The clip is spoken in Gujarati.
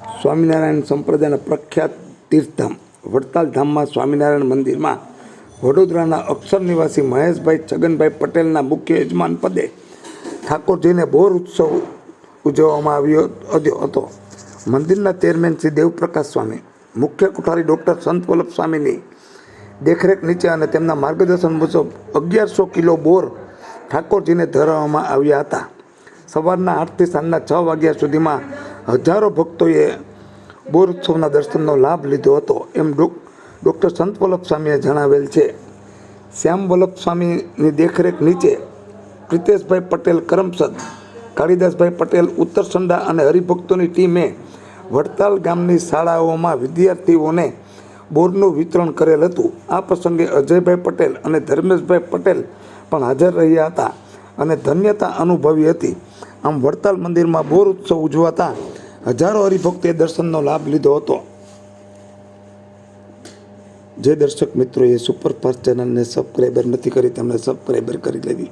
સ્વામિનારાયણ સંપ્રદાયના પ્રખ્યાત તીર્થધામ, વડતાલ ધામમાં સ્વામિનારાયણ મંદિરમાં વડોદરાના અક્ષર નિવાસી મહેશભાઈ છગનભાઈ પટેલના મુખ્ય યજમાન પદે ઠાકોરજીને બોર ઉત્સવ ઉજવવામાં આવ્યો હતો. મંદિરના ચેરમેન શ્રી દેવપ્રકાશ સ્વામી, મુખ્ય કોઠારી ડૉક્ટર સંત વલ્લભ સ્વામીની દેખરેખ નીચે અને તેમના માર્ગદર્શન મુજબ અગિયારસો કિલો બોર ઠાકોરજીને ધરાવવામાં આવ્યા હતા. સવારના આઠથી સાંજના છ વાગ્યા સુધીમાં હજારો ભક્તોએ બોર ઉત્સવના દર્શનનો લાભ લીધો હતો. એમ ડૉક્ટર સંત વલ્લભ સ્વામીએ જણાવેલ છે. શ્યામ વલ્લભ સ્વામીની દેખરેખ નીચે પ્રિતેશભાઈ પટેલ કરમસદ કાળીદાસભાઈ પટેલ ઉત્તરસંડા અને હરિભક્તોની ટીમે વડતાલ ગામની શાળાઓમાં વિદ્યાર્થીઓને બોરનું વિતરણ કરેલ હતું. આ પ્રસંગે અજયભાઈ પટેલ અને ધર્મેશભાઈ પટેલ પણ હાજર રહ્યા હતા અને ધન્યતા અનુભવી હતી. આમ વડતાલ મંદિરમાં બોર ઉત્સવ ઉજવાતા હજારો હરિભક્તોએ દર્શનનો લાભ લીધો હતો. જે દર્શક મિત્રોએ સુપરફાસ્ટ ચેનલને સબસ્ક્રાઈબર નથી કરી, તેમણે સબસ્ક્રાઈબર કરી લેવી.